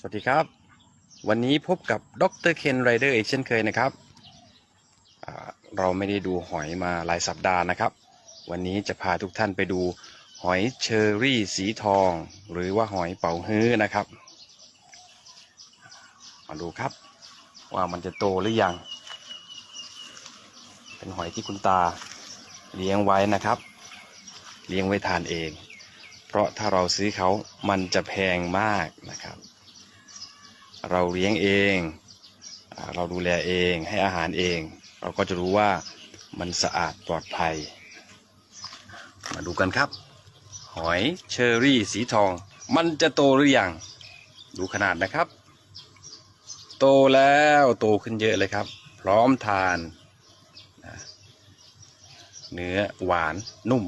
สวัสดีครับ วันนี้พบกับดรเคนไรเดอร์อีกเช่นเคยนะครับ เราไม่ได้ดูหอยมาหลายสัปดาห์นะครับ วันนี้จะพาทุกท่านไปดูหอยเชอรี่สีทอง หรือว่าหอยเป๋าฮื้อนะครับ มาดูครับ ว่ามันจะโตหรือยัง เป็นหอยที่คุณตาเลี้ยงไว้นะครับ เลี้ยงไว้ทานเอง เพราะถ้าเราซื้อเขามันจะแพงมากนะครับ เราเลี้ยงเองเราดูแลเองให้อาหารเอง เราก็จะรู้ว่ามันสะอาดปลอดภัย มาดูกันครับ หอยเชอรี่สีทอง มันจะโตหรือยังดูขนาดนะครับ โตแล้วโตขึ้นเยอะเลยครับ พร้อมทาน เนื้อหวานนุ่ม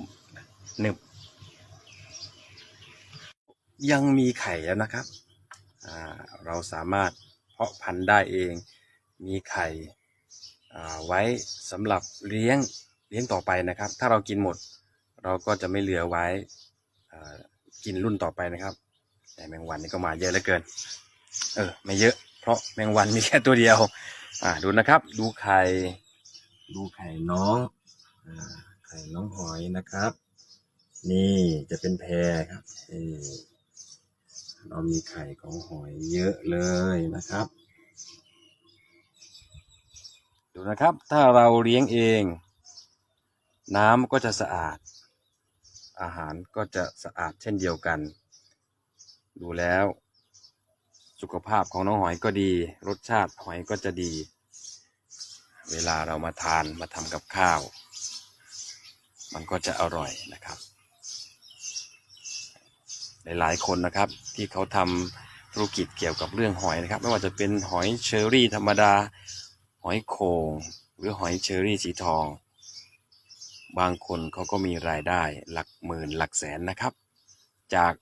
หนึบยังมีไข่แล้วนะครับ เราสามารถเพาะพันธุ์ได้เอง มีไข่ไว้สำหรับเลี้ยงเลี้ยงต่อไปนะครับ ถ้าเรากินหมดเราก็จะไม่เหลือไว้กินรุ่นต่อไปนะครับ แต่แมงวันนี่ก็มาเยอะเหลือเกิน เออไม่เยอะ เพราะแมงวันมีแค่ตัวเดียว อ่าดูนะครับ ดูไข่ดูไข่น้องอ่าไข่น้องหอยนะครับ นี่จะเป็นแพรครับนี่ เรามีไข่ของหอยเยอะเลยนะครับ ดูนะครับ ถ้าเราเลี้ยงเอง น้ำก็จะสะอาด อาหารก็จะสะอาดเช่นเดียวกัน ดูแล้ว สุขภาพของน้องหอยก็ดี รสชาติหอยก็จะดี เวลาเรามาทานมาทำกับข้าว มันก็จะอร่อยนะครับ หลาย ๆ คนนะครับ ที่เขาทำธุรกิจเกี่ยวกับเรื่องหอยนะครับ ไม่ว่าจะเป็นหอยเชอรี่ธรรมดา หอยโขงหรือหอยเชอรี่สีทอง บางคนเขาก็มีรายได้หลักหมื่นหลักแสนนะครับ จาก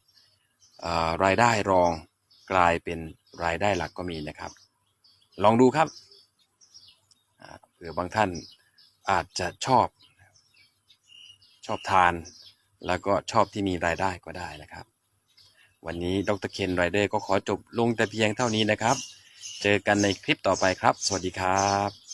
รายได้รองกลายเป็นรายได้หลักก็มีนะครับ ลองดูครับเผื่อบางท่านอาจจะชอบ ชอบทาน แล้วก็ชอบที่มีรายได้ก็ได้นะครับ วันนี้ดรเคนไรเดอร์ก็ขอจบลงแต่เพียงเท่านี้นะครับ เจอกันในคลิปต่อไปครับ สวัสดีครับ